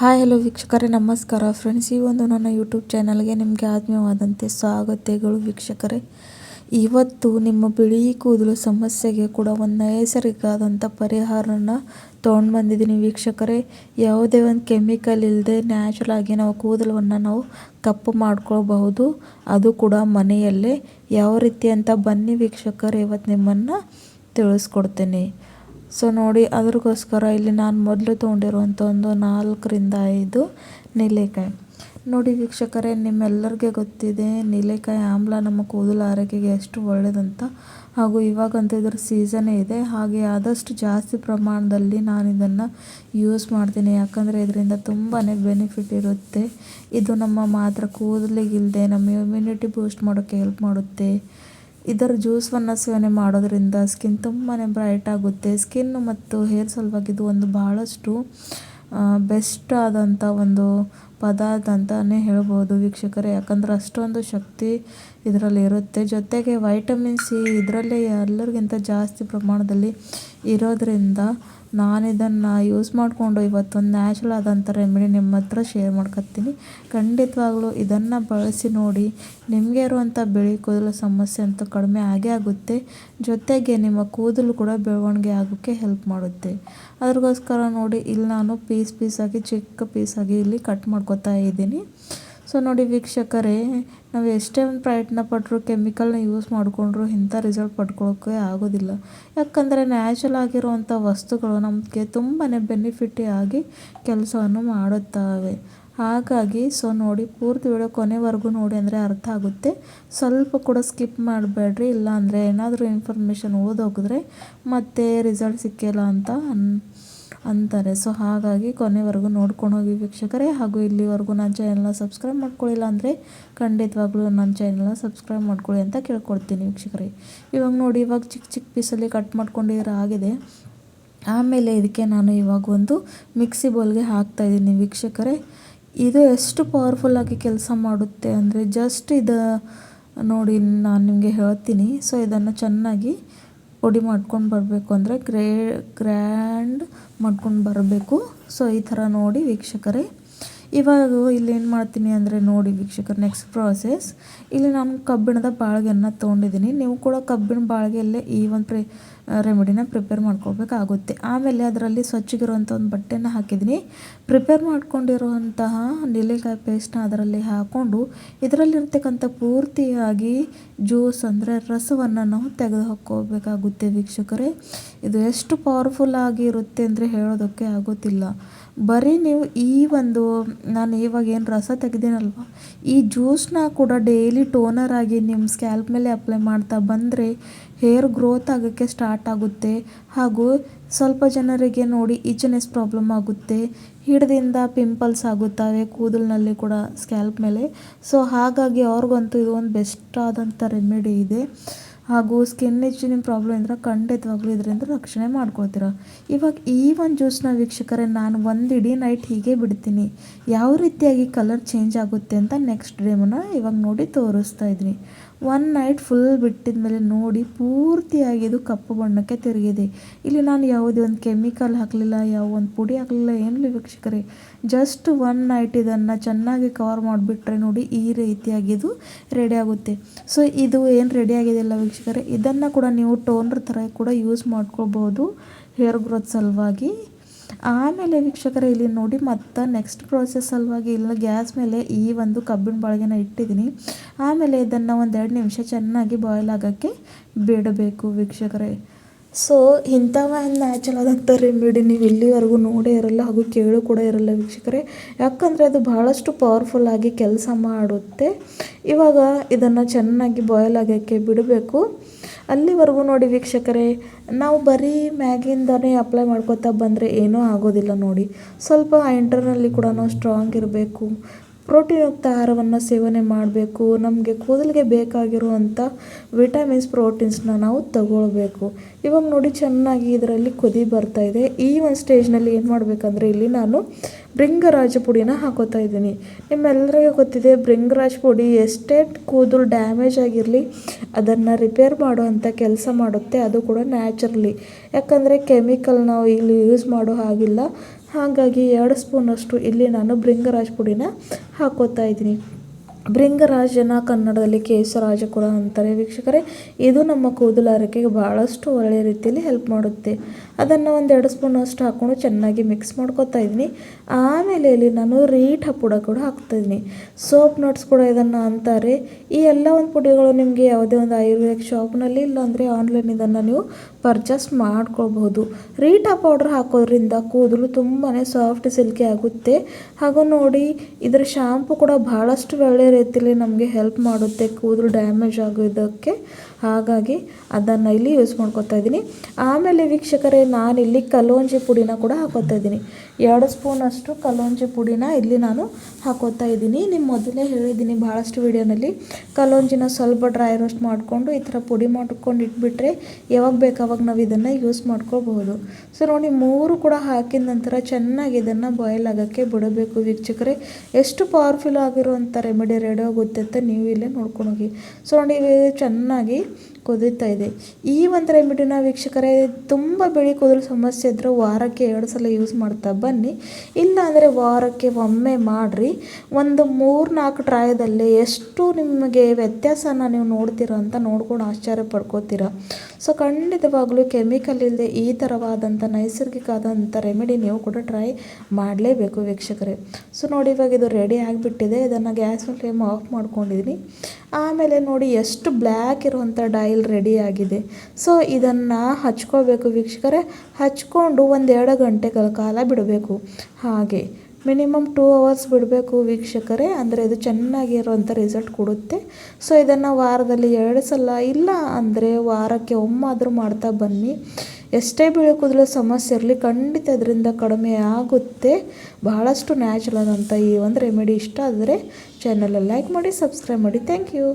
Hi, hello ವೀಕ್ಷಕರೇ, ನಮಸ್ಕಾರ. Friends, ಈ ಒಂದು ನನ್ನ ಯೂಟ್ಯೂಬ್ ಚಾನಲ್ಗೆ ನಿಮಗೆ ಆತ್ಮೀಯವಾದಂತೆ ಸ್ವಾಗತಗಳು ವೀಕ್ಷಕರೇ. ಇವತ್ತು ನಿಮ್ಮ ಬಿಳಿ ಕೂದಲು ಸಮಸ್ಯೆಗೆ ಕೂಡ ಒಂದು ನೈಸರ್ಗಿಕವಾದಂಥ ಪರಿಹಾರನ ತೊಗೊಂಡು ಬಂದಿದ್ದೀನಿ ವೀಕ್ಷಕರೇ. ಯಾವುದೇ ಒಂದು ಕೆಮಿಕಲ್ ಇಲ್ಲದೆ ನ್ಯಾಚುರಲ್ ಆಗಿ ನಾವು ಕೂದಲನ್ನು ನಾವು ಕಪ್ಪು ಮಾಡ್ಕೊಳ್ಬಹುದು. ಅದು ಕೂಡ ಮನೆಯಲ್ಲೇ. ಯಾವ ರೀತಿ ಅಂತ ಬನ್ನಿ ವೀಕ್ಷಕರೇ, ಇವತ್ತು ನಿಮ್ಮನ್ನು ತಿಳಿಸ್ಕೊಡ್ತೇನೆ. ಸೊ ನೋಡಿ, ಅದ್ರಗೋಸ್ಕರ ಇಲ್ಲಿ ನಾನು ಮೊದಲು ತೊಗೊಂಡಿರುವಂಥ ಒಂದು ನಾಲ್ಕರಿಂದ ಐದು ನೆಲ್ಲಿಕಾಯಿ ನೋಡಿ ವೀಕ್ಷಕರೇ, ನಿಮ್ಮೆಲ್ಲರಿಗೆ ಗೊತ್ತಿದೆ, ನೀಲೆಕಾಯಿ ಆಮ್ಲ ನಮ್ಮ ಕೂದಲು ಆರೋಗ್ಯಕ್ಕೆ ಎಷ್ಟು ಒಳ್ಳೆಯದಂತ ಹಾಗೂ ಇವಾಗಂತೂ ಇದರ ಸೀಸನೇ ಇದೆ. ಹಾಗೆ ಆದಷ್ಟು ಜಾಸ್ತಿ ಪ್ರಮಾಣದಲ್ಲಿ ನಾನು ಇದನ್ನು ಯೂಸ್ ಮಾಡ್ತೀನಿ. ಯಾಕಂದರೆ ಇದರಿಂದ ತುಂಬಾ ಬೆನಿಫಿಟ್ ಇರುತ್ತೆ. ಇದು ನಮ್ಮ ಮಾತ್ರ ಕೂದಲಿಗಿಲ್ಲದೆ ನಮ್ಮ ಇಮ್ಯುನಿಟಿ ಬೂಸ್ಟ್ ಮಾಡೋಕ್ಕೆ ಹೆಲ್ಪ್ ಮಾಡುತ್ತೆ. ಇದರ ಜ್ಯೂಸನ್ನು ಸೇವನೆ ಮಾಡೋದರಿಂದ ಸ್ಕಿನ್ ತುಂಬಾ ಬ್ರೈಟ್ ಆಗುತ್ತೆ. ಸ್ಕಿನ್ ಮತ್ತು ಹೇರ್ ಸಲುವಾಗಿ ಇದು ಒಂದು ಬಹಳಷ್ಟು ಬೆಸ್ಟ್ ಆದಂಥ ಒಂದು ಪದಾರ್ಥ ಅಂತಲೇ ಹೇಳ್ಬೋದು ವೀಕ್ಷಕರೇ. ಯಾಕಂದ್ರೆ ಅಷ್ಟೊಂದು ಶಕ್ತಿ ಇದರಲ್ಲಿ ಇರುತ್ತೆ. ಜೊತೆಗೆ ವೈಟಮಿನ್ ಸಿ ಇದರಲ್ಲೇ ಎಲ್ಲರಿಗಿಂತ ಜಾಸ್ತಿ ಪ್ರಮಾಣದಲ್ಲಿ ಇರೋದರಿಂದ ನಾನು ಇದನ್ನು ಯೂಸ್ ಮಾಡಿಕೊಂಡು ಇವತ್ತೊಂದು ನ್ಯಾಚುರಲ್ ಆದಂಥ ರೆಮಿಡಿ ನಿಮ್ಮ ಹತ್ರ ಶೇರ್ ಮಾಡ್ಕೊತೀನಿ ಖಂಡಿತವಾಗ್ಲೂ ಇದನ್ನು ಬಳಸಿ ನೋಡಿ ನಿಮಗೆ ಇರುವಂಥ ಬಿಳಿ ಕೂದಲು ಸಮಸ್ಯೆ ಅಂತೂ ಕಡಿಮೆ ಆಗೇ ಆಗುತ್ತೆ. ಜೊತೆಗೆ ನಿಮ್ಮ ಕೂದಲು ಕೂಡ ಬೆಳವಣಿಗೆ ಆಗೋಕ್ಕೆ ಹೆಲ್ಪ್ ಮಾಡುತ್ತೆ. ಅದ್ರಗೋಸ್ಕರ ನೋಡಿ ಇಲ್ಲಿ ನಾನು ಪೀಸ್ ಪೀಸಾಗಿ ಚಿಕ್ಕ ಪೀಸಾಗಿ ಇಲ್ಲಿ ಕಟ್ ಮಾಡ್ಕೊತಾ ಇದ್ದೀನಿ. ಸೊ ನೋಡಿ ವೀಕ್ಷಕರೇ, ನಾವು ಎಷ್ಟೇ ಒಂದು ಪ್ರಯತ್ನ ಪಟ್ಟರು ಕೆಮಿಕಲ್ನ ಯೂಸ್ ಮಾಡಿಕೊಂಡ್ರು ಇಂಥ ರಿಸಲ್ಟ್ ಪಡ್ಕೊಳ್ಳೋಕ್ಕೆ ಆಗೋದಿಲ್ಲ. ಯಾಕಂದರೆ ನ್ಯಾಚುರಲ್ ಆಗಿರುವಂಥ ವಸ್ತುಗಳು ನಮಗೆ ತುಂಬಾ ಬೆನಿಫಿಟ್ ಆಗಿ ಕೆಲಸವನ್ನು ಮಾಡುತ್ತವೆ. ಹಾಗಾಗಿ ಸೊ ನೋಡಿ ಪೂರ್ತಿ ವಿಡಿಯೋ ಕೊನೆವರೆಗೂ ನೋಡಿ ಅಂದರೆ ಅರ್ಥ ಆಗುತ್ತೆ. ಸ್ವಲ್ಪ ಕೂಡ ಸ್ಕಿಪ್ ಮಾಡಬೇಡ್ರಿ ಇಲ್ಲ ಅಂದರೆ ಏನಾದರೂ ಇನ್ಫಾರ್ಮೇಷನ್ ಓದೋಗಿದ್ರೆ ಮತ್ತೆ ರಿಸಲ್ಟ್ ಸಿಕ್ಕಿಲ್ಲ ಅಂತ ಅನ್ ಅಂತಾರೆ. ಸೊ ಹಾಗಾಗಿ ಕೊನೆವರೆಗೂ ನೋಡ್ಕೊಂಡು ಹೋಗಿ ವೀಕ್ಷಕರೇ. ಹಾಗೂ ಇಲ್ಲಿವರೆಗೂ ನನ್ನ ಚಾನಲ್ನ ಸಬ್ಸ್ಕ್ರೈಬ್ ಮಾಡ್ಕೊಳ್ಳಿಲ್ಲ ಅಂದರೆ ಖಂಡಿತವಾಗ್ಲೂ ನನ್ನ ಚಾನಲ್ನ ಸಬ್ಸ್ಕ್ರೈಬ್ ಮಾಡ್ಕೊಳ್ಳಿ ಅಂತ ಕೇಳ್ಕೊಡ್ತೀನಿ ವೀಕ್ಷಕರೇ. ಇವಾಗ ನೋಡಿ, ಇವಾಗ ಚಿಕ್ಕ ಚಿಕ್ಕ ಪೀಸಲ್ಲಿ ಕಟ್ ಮಾಡ್ಕೊಂಡಿರೋ ಆಗಿದೆ ಆಮೇಲೆ ಇದಕ್ಕೆ ನಾನು ಇವಾಗ ಒಂದು ಮಿಕ್ಸಿ ಬೌಲ್ಗೆ ಹಾಕ್ತಾಯಿದ್ದೀನಿ ವೀಕ್ಷಕರೇ. ಇದು ಎಷ್ಟು ಪವರ್ಫುಲ್ಲಾಗಿ ಕೆಲಸ ಮಾಡುತ್ತೆ ಅಂದರೆ ಜಸ್ಟ್ ಇದು ನೋಡಿ, ನಾನು ನಿಮಗೆ ಹೇಳ್ತೀನಿ. ಸೊ ಇದನ್ನು ಚೆನ್ನಾಗಿ ಪುಡಿ ಮಾಡ್ಕೊಂಡು ಬರಬೇಕು ಅಂದರೆ ಗ್ರೇ ಗ್ರ್ಯಾಂಡ್ ಮಾಡ್ಕೊಂಡು ಬರಬೇಕು. ಸೊ ಈ ಥರ ನೋಡಿ ವೀಕ್ಷಕರೇ. ಇವಾಗ ಇಲ್ಲಿ ಏನು ಮಾಡ್ತೀನಿ ಅಂದರೆ ನೋಡಿ ವೀಕ್ಷಕರು ನೆಕ್ಸ್ಟ್ ಪ್ರಾಸೆಸ್ ಇಲ್ಲಿ ನಾನು ಕಬ್ಬಿಣದ ಬಾಳ್ಗೆಯನ್ನು ತೊಗೊಂಡಿದ್ದೀನಿ. ನೀವು ಕೂಡ ಕಬ್ಬಿಣ ಬಾಳ್ಗೆಯಲ್ಲೇ ಈ ಒಂದು ಪ್ರಿ ರೆಮಿಡಿನ ಪ್ರಿಪೇರ್ ಮಾಡ್ಕೋಬೇಕಾಗುತ್ತೆ. ಆಮೇಲೆ ಅದರಲ್ಲಿ ಸ್ವಚ್ಛಗಿರುವಂಥ ಒಂದು ಬಟ್ಟೆನ ಹಾಕಿದ್ದೀನಿ. ಪ್ರಿಪೇರ್ ಮಾಡ್ಕೊಂಡಿರುವಂತಹ ನೆಲ್ಲಿಕಾಯಿ ಪೇಸ್ಟ್ನ ಅದರಲ್ಲಿ ಹಾಕ್ಕೊಂಡು ಇದರಲ್ಲಿರ್ತಕ್ಕಂಥ ಪೂರ್ತಿಯಾಗಿ ಜ್ಯೂಸ್ ಅಂದರೆ ರಸವನ್ನು ನಾವು ತೆಗೆದು ಹಾಕ್ಕೋಬೇಕಾಗುತ್ತೆ ವೀಕ್ಷಕರೇ. ಇದು ಎಷ್ಟು ಪವರ್ಫುಲ್ ಆಗಿರುತ್ತೆ ಅಂದರೆ ಹೇಳೋದಕ್ಕೆ ಆಗೋದಿಲ್ಲ ಬರೀ ನೀವು ಈ ಒಂದು ನಾನು ಇವಾಗ ಏನು ರಸ ತೆಗೆದೇನಲ್ವ? ಈ ಜ್ಯೂಸ್ನ ಕೂಡ ಡೈಲಿ ಟೋನರ್ ಆಗಿ ನಿಮ್ಮ ಸ್ಕ್ಯಾಲ್ಪ್ ಮೇಲೆ ಅಪ್ಲೈ ಮಾಡ್ತಾ ಬಂದರೆ ಹೇರ್ ಗ್ರೋತ್ ಆಗೋಕ್ಕೆ ಸ್ಟಾರ್ಟ್ ಆಗುತ್ತೆ. ಹಾಗೂ ಸ್ವಲ್ಪ ಜನರಿಗೆ ನೋಡಿ ಈಚನೆಸ್ ಪ್ರಾಬ್ಲಮ್ ಆಗುತ್ತೆ. ಹಿಡ್ದಿಂದ ಪಿಂಪಲ್ಸ್ ಆಗುತ್ತವೆ ಕೂದಲಿನಲ್ಲಿ ಕೂಡ ಸ್ಕ್ಯಾಲ್ಪ್ ಮೇಲೆ. ಸೊ ಹಾಗಾಗಿ ಅವ್ರಿಗಂತೂ ಇದು ಒಂದು ಬೆಸ್ಟ್ ಆದಂಥ ರೆಮಿಡಿ ಇದೆ. ಹಾಗೂ ಸ್ಕಿನ್ ಇಚ್ಚಿನ ಪ್ರಾಬ್ಲಮ್ ಇದ್ರೆ ಖಂಡಿತವಾಗ್ಲೂ ಇದರಿಂದ ರಕ್ಷಣೆ ಮಾಡ್ಕೊಳ್ತೀರ. ಇವಾಗ ಈ ಒಂದು ಜ್ಯೂಸ್ನ ವೀಕ್ಷಕರೇ, ನಾನು ಒಂದು ಇಡೀ ನೈಟ್ ಹೀಗೆ ಬಿಡ್ತೀನಿ. ಯಾವ ರೀತಿಯಾಗಿ ಕಲರ್ ಚೇಂಜ್ ಆಗುತ್ತೆ ಅಂತ ನೆಕ್ಸ್ಟ್ ಡೇಮನ್ನು ಇವಾಗ ನೋಡಿ ತೋರಿಸ್ತಾ ಇದ್ದೀನಿ. ಒನ್ ನೈಟ್ ಫುಲ್ ಬಿಟ್ಟಿದ ಮೇಲೆ ನೋಡಿ ಪೂರ್ತಿಯಾಗಿ ಇದು ಕಪ್ಪು ಬಣ್ಣಕ್ಕೆ ತಿರುಗಿದೆ. ಇಲ್ಲಿ ನಾನು ಯಾವುದೇ ಒಂದು ಕೆಮಿಕಲ್ ಹಾಕಲಿಲ್ಲ, ಯಾವ ಒಂದು ಪುಡಿ ಹಾಕಲಿಲ್ಲ, ಏನಿಲ್ಲ ವೀಕ್ಷಕರೇ. ಜಸ್ಟ್ ಒನ್ ನೈಟ್ ಇದನ್ನು ಚೆನ್ನಾಗಿ ಕವರ್ ಮಾಡಿಬಿಟ್ರೆ ನೋಡಿ ಈ ರೀತಿಯಾಗಿ ಇದು ರೆಡಿ ಆಗುತ್ತೆ. ಸೊ ಇದು ಏನು ರೆಡಿ ಆಗಿದೆಯಲ್ಲ ವೀಕ್ಷಕರೇ ಇದನ್ನು ಕೂಡ ನೀವು ಟೋನರ್ ಥರ ಕೂಡ ಯೂಸ್ ಮಾಡ್ಕೋಬೋದು ಹೇರ್ ಗ್ರೋತ್ ಸಲುವಾಗಿ. ಆಮೇಲೆ ವೀಕ್ಷಕರೇ, ಇಲ್ಲಿ ನೋಡಿ ಮತ್ತು ನೆಕ್ಸ್ಟ್ ಪ್ರೋಸೆಸ್ ಸಲುವಾಗಿ ಇಲ್ಲ ಗ್ಯಾಸ್ ಮೇಲೆ ಈ ಒಂದು ಕಬ್ಬಿನ ಬಾಳಿಗೆನ ಇಟ್ಟಿದ್ದೀನಿ. ಆಮೇಲೆ ಇದನ್ನು ಒಂದೆರಡು ನಿಮಿಷ ಚೆನ್ನಾಗಿ ಬಾಯ್ಲ್ ಆಗೋಕ್ಕೆ ಬಿಡಬೇಕು ವೀಕ್ಷಕರೇ. ಸೊ ಇಂಥವ ನ್ಯಾಚುರಲ್ ಆದಂಥ ರೆಮಿಡಿ ನೀವು ಇಲ್ಲಿವರೆಗೂ ನೋಡೇ ಇರಲ್ಲ, ಹಾಗೂ ಕೇಳು ಕೂಡ ಇರಲ್ಲ ವೀಕ್ಷಕರೇ. ಯಾಕಂದರೆ ಅದು ಬಹಳಷ್ಟು ಪವರ್ಫುಲ್ಲಾಗಿ ಕೆಲಸ ಮಾಡುತ್ತೆ. ಇವಾಗ ಇದನ್ನು ಚೆನ್ನಾಗಿ ಬಾಯ್ಲ್ ಆಗೋಕ್ಕೆ ಬಿಡಬೇಕು. ಅಲ್ಲಿವರೆಗೂ ನೋಡಿ ವೀಕ್ಷಕರೇ, ನಾವು ಬರೀ ಮ್ಯಾಗಿಂದನೇ ಅಪ್ಲೈ ಮಾಡ್ಕೋತಾ ಬಂದರೆ ಏನೂ ಆಗೋದಿಲ್ಲ ನೋಡಿ. ಸ್ವಲ್ಪ ಇಂಟರ್ನಲ್ಲಿ ಕೂಡ ಸ್ಟ್ರಾಂಗ್ ಇರಬೇಕು. ಪ್ರೋಟೀನ್ಯುಕ್ತ ಆಹಾರವನ್ನು ಸೇವನೆ ಮಾಡಬೇಕು, ನಮಗೆ ಕೂದಲಿಗೆ ಬೇಕಾಗಿರುವಂಥ ವಿಟಮಿನ್ಸ್, ಪ್ರೋಟೀನ್ಸ್ನ ನಾವು ತಗೊಳ್ಬೇಕು. ಇವಾಗ ನೋಡಿ ಚೆನ್ನಾಗಿ ಇದರಲ್ಲಿ ಕುದಿ ಬರ್ತಾ ಇದೆ. ಈ ಒಂದು ಸ್ಟೇಜ್ನಲ್ಲಿ ಏನು ಮಾಡಬೇಕಂದ್ರೆ ಇಲ್ಲಿ ನಾನು ಭೃಂಗರಾಜ ಪುಡಿನ ಹಾಕೋತಾ ಇದ್ದೀನಿ. ನಿಮ್ಮೆಲ್ಲರಿಗೂ ಗೊತ್ತಿದೆ, ಭೃಂಗರಾಜ ಪುಡಿ ಎಷ್ಟೇ ಕೂದಲು ಡ್ಯಾಮೇಜ್ ಆಗಿರಲಿ, ಅದನ್ನು ರಿಪೇರ್ ಮಾಡುವಂಥ ಕೆಲಸ ಮಾಡುತ್ತೆ, ಅದು ಕೂಡ ನ್ಯಾಚುರಲಿ. ಯಾಕಂದರೆ ಕೆಮಿಕಲ್ ನಾವು ಇಲ್ಲಿ ಯೂಸ್ ಮಾಡೋ ಹಾಗಿಲ್ಲ. ಹಾಗಾಗಿ ಎರಡು ಸ್ಪೂನಷ್ಟು ಇಲ್ಲಿ ನಾನು ಬ್ರಿಂಗರಾಜ್ ಪುಡಿನ ಹಾಕೋತಾ ಇದ್ದೀನಿ. ಭೃಂಗರಾಜನ ಕನ್ನಡದಲ್ಲಿ ಕೇಸರಾಜ ಕೂಡ ಅಂತಾರೆ. ವೀಕ್ಷಕರೇ, ಇದು ನಮ್ಮ ಕೂದಲಾರಕ್ಕೆ ಭಾಳಷ್ಟು ಒಳ್ಳೆಯ ರೀತಿಯಲ್ಲಿ ಹೆಲ್ಪ್ ಮಾಡುತ್ತೆ. ಅದನ್ನು ಒಂದು ಎರಡು ಸ್ಪೂನ್ ಅಷ್ಟು ಹಾಕ್ಕೊಂಡು ಚೆನ್ನಾಗಿ ಮಿಕ್ಸ್ ಮಾಡ್ಕೊತಾ ಇದ್ದೀನಿ. ಆಮೇಲೆ ಇಲ್ಲಿ ನಾನು ರೀಟ್ ಪುಡ ಕೂಡ ಹಾಕ್ತಾಯಿದ್ದೀನಿ ಸೋಪ್ ನಟ್ಸ್ ಕೂಡ ಇದನ್ನು ಅಂತಾರೆ. ಈ ಎಲ್ಲ ಒಂದು ಪುಡಿಗಳು ನಿಮಗೆ ಯಾವುದೇ ಒಂದು ಆಯುರ್ವೇದಿಕ್ ಶಾಪ್ನಲ್ಲಿ ಇಲ್ಲಾಂದರೆ ಆನ್ಲೈನ್ ಇದನ್ನು ನೀವು ಪರ್ಚೇಸ್ ಮಾಡ್ಕೊಳ್ಬಹುದು. ರೀಟಾ ಪೌಡ್ರ್ ಹಾಕೋದ್ರಿಂದ ಕೂದಲು ತುಂಬಾ ಸಾಫ್ಟ್ ಸಿಲ್ಕಿ ಆಗುತ್ತೆ. ಹಾಗೂ ನೋಡಿ, ಇದರ ಶಾಂಪು ಕೂಡ ಭಾಳಷ್ಟು ಒಳ್ಳೆಯ ರೀತಿಯಲ್ಲಿ ನಮಗೆ ಹೆಲ್ಪ್ ಮಾಡುತ್ತೆ, ಕೂದಲು ಡ್ಯಾಮೇಜ್ ಆಗೋದಕ್ಕೆ. ಹಾಗಾಗಿ ಅದನ್ನು ಇಲ್ಲಿ ಯೂಸ್ ಮಾಡ್ಕೊತಾ ಇದ್ದೀನಿ. ಆಮೇಲೆ ವೀಕ್ಷಕರೇ ಇಲ್ಲಿ ಕಲೋಂಜಿ ಪುಡಿನ ಕೂಡ ಹಾಕೋತಾ ಇದ್ದೀನಿ. ಎರಡು ಸ್ಪೂನಷ್ಟು ಕಲೋಂಜಿ ಪುಡಿನ ಇಲ್ಲಿ ನಾನು ಹಾಕೋತಾ ಇದ್ದೀನಿ. ನಿಮ್ಮ ಮೊದಲೇ ಹೇಳಿದ್ದೀನಿ ಭಾಳಷ್ಟು ವೀಡಿಯೋನಲ್ಲಿ, ಕಲೋಂಜಿನ ಸ್ವಲ್ಪ ಡ್ರೈ ರೋಸ್ಟ್ ಮಾಡಿಕೊಂಡು ಈ ಥರ ಪುಡಿ ಮಾಡ್ಕೊಂಡು ಇಟ್ಬಿಟ್ರೆ ಯಾವಾಗ ಬೇಕಾವಾಗ ನಾವು ಇದನ್ನು ಯೂಸ್ ಮಾಡ್ಕೋಬಹುದು. ಸೊ ನೋಡಿ ಮೂರು ಕೂಡ ಹಾಕಿದ ನಂತರ ಚೆನ್ನಾಗಿ ಇದನ್ನು ಬಾಯ್ಲ್ ಆಗೋಕ್ಕೆ ಬಿಡಬೇಕು ವೀಕ್ಷಕರೇ. ಎಷ್ಟು ಪವರ್ಫುಲ್ ಆಗಿರುವಂಥ ರೆಮಿಡಿ ರೆಡಿ ಆಗುತ್ತೆ ಅಂತ ನೀವು ಇಲ್ಲೇ ನೋಡ್ಕೊಂಡು ಹೋಗಿ. ಸೊ ನೋಡಿ ಚೆನ್ನಾಗಿ ಕುದೀತಾ ಇದೆ. ಈ ಒಂದು ರೆಮಿಡಿನ ವೀಕ್ಷಕರೇ, ತುಂಬ ಬಿಳಿ ಕೂದಲು ಸಮಸ್ಯೆ ಇದ್ದರೆ ವಾರಕ್ಕೆ ಎರಡು ಸಲ ಯೂಸ್ ಮಾಡ್ತಾ ಬನ್ನಿ. ಇಲ್ಲ ಅಂದರೆ ವಾರಕ್ಕೆ ಒಮ್ಮೆ ಮಾಡಿರಿ. ಒಂದು ಮೂರು ನಾಲ್ಕು ಟ್ರಾಯದಲ್ಲಿ ಎಷ್ಟು ನಿಮಗೆ ವ್ಯತ್ಯಾಸನ ನೀವು ನೋಡ್ತೀರ ಅಂತ ನೋಡ್ಕೊಂಡು ಆಶ್ಚರ್ಯ ಪಡ್ಕೋತೀರ. ಸೊ ಖಂಡಿತವಾಗ್ಲೂ ಕೆಮಿಕಲ್ ಇಲ್ಲದೆ ಈ ಥರವಾದಂಥ ನೈಸರ್ಗಿಕ ಆದಂಥ ರೆಮಿಡಿ ನೀವು ಕೂಡ ಟ್ರೈ ಮಾಡಲೇಬೇಕು ವೀಕ್ಷಕರೇ. ಸೊ ನೋಡಿ ಇವಾಗ ಇದು ರೆಡಿ ಆಗಿಬಿಟ್ಟಿದೆ. ಇದನ್ನು ಗ್ಯಾಸ್ ಫ್ಲೇಮ್ ಆಫ್ ಮಾಡ್ಕೊಂಡಿದ್ದೀನಿ ಆಮೇಲೆ ನೋಡಿ ಎಷ್ಟು ಬ್ಲ್ಯಾಕ್ ಇರುವಂಥ ಡೈಲ್ ರೆಡಿ ಆಗಿದೆ. ಸೊ ಇದನ್ನು ಹಚ್ಕೋಬೇಕು ವೀಕ್ಷಕರೇ. ಹಚ್ಕೊಂಡು ಒಂದೆರಡು ಗಂಟೆಗಳ ಕಾಲ ಬಿಡಬೇಕು. ಹಾಗೆ ಮಿನಿಮಮ್ ಟೂ ಅವರ್ಸ್ ಬಿಡಬೇಕು ವೀಕ್ಷಕರೇ. ಅಂದರೆ ಇದು ಚೆನ್ನಾಗಿರುವಂಥ ರಿಸಲ್ಟ್ ಕೊಡುತ್ತೆ. ಸೊ ಇದನ್ನು ವಾರದಲ್ಲಿ ಎರಡು ಸಲ ಇಲ್ಲ ಅಂದರೆ ವಾರಕ್ಕೆ ಒಮ್ಮಾದರೂ ಮಾಡ್ತಾ ಬನ್ನಿ. ಎಷ್ಟೇ ಬೆಳೆ ಕೂದಲು ಸಮಸ್ಯೆ ಇರಲಿ, ಖಂಡಿತ ಅದರಿಂದ ಕಡಿಮೆ ಆಗುತ್ತೆ. ಬಹಳಷ್ಟು ನ್ಯಾಚುರಲ್ ಆದಂಥ ಈ ಒಂದು ರೆಮಿಡಿ ಇಷ್ಟ ಆದರೆ ಚಾನಲಲ್ಲಿ ಲೈಕ್ ಮಾಡಿ ಸಬ್ಸ್ಕ್ರೈಬ್ ಮಾಡಿ. Thank you